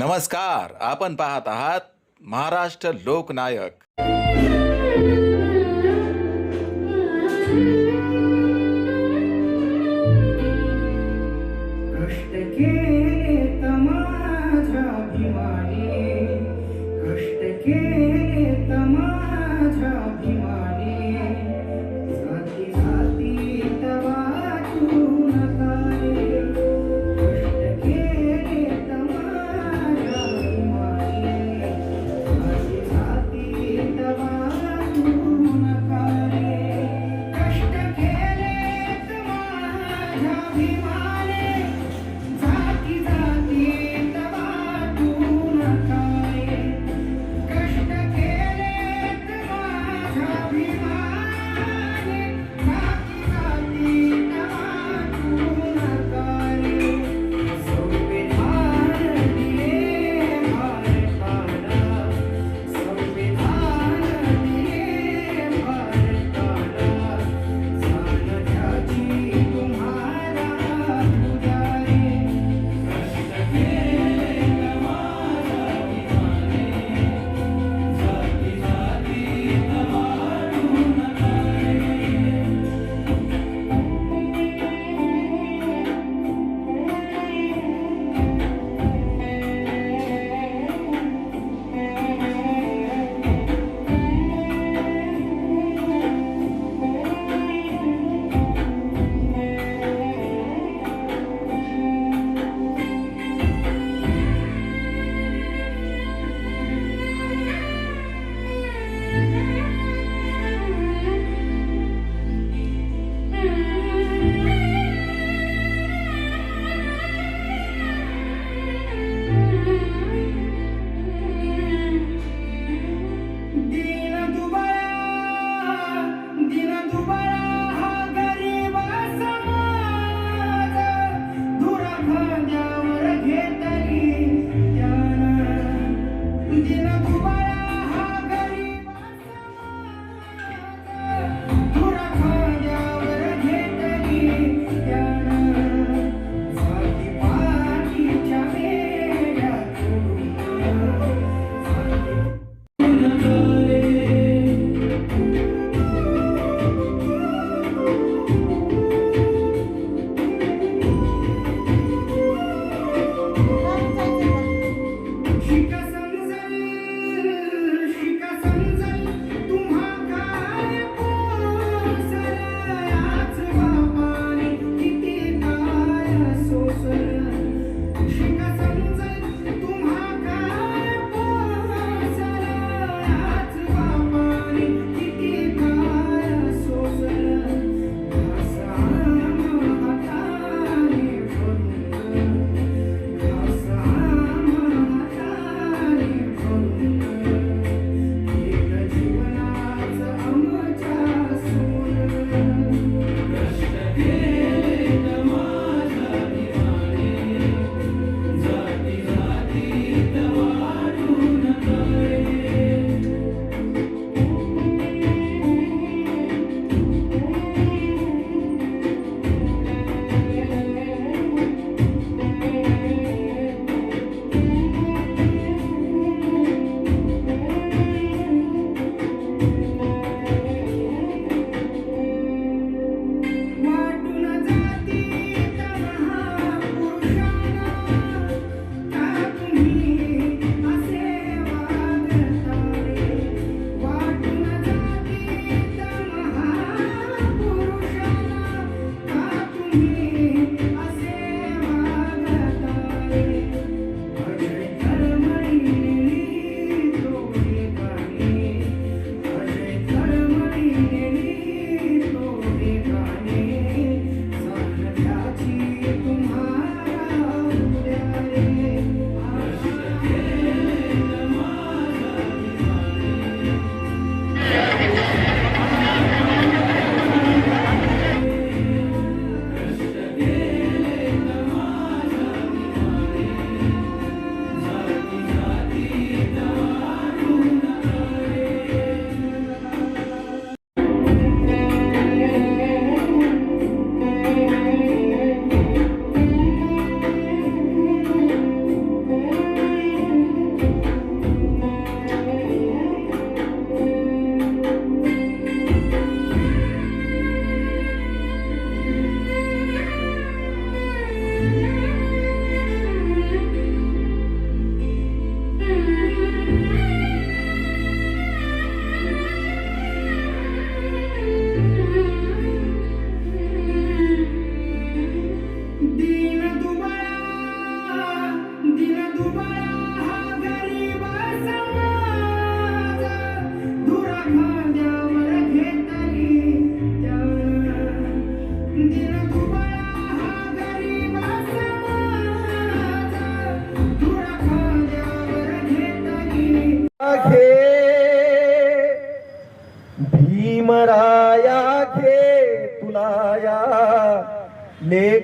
नमस्कार आपण पाहत आहात महाराष्ट्र लोकनायक.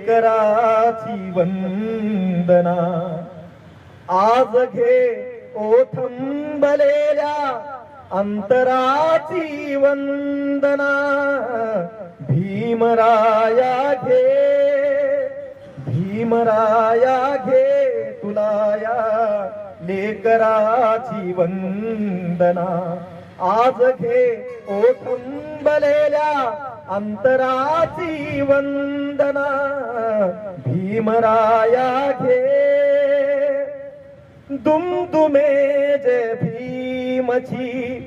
शंकराची वंदना. आज घे ओथंबलेल्या अंतराची वंदना. भीमराया घे भीमराया घे तुला या लेकराची वंदना. आज घे ओथंबलेल्या अंतराची वंदना भीमराया घे. दुमदुमे जे भीमची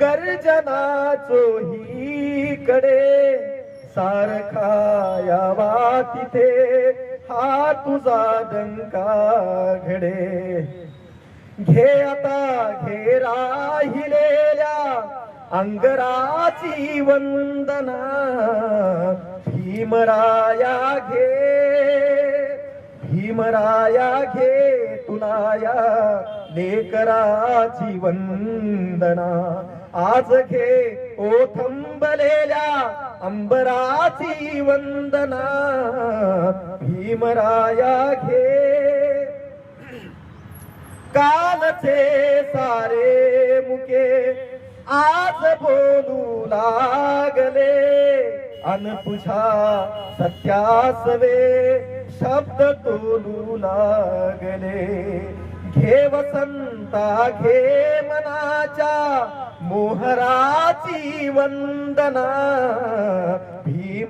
गर्जना चोही कडे सारखा यावा तिथे हा तुझा डंका घडे. घे आता घे राहिलेल्या अंगराची वंदना भीमराया घे. भीमराया घे तुलाया लेकराची वंदना. आज घे ओथंबलेल्या अंबराची वंदना भीमराया घे. कालचे सारे मुके आज बोलू लागले. अन तुझ्या सत्यासवे शब्द तोलू लागले. घे वसंता घे मनाच्या मोहराची वंदना. भीम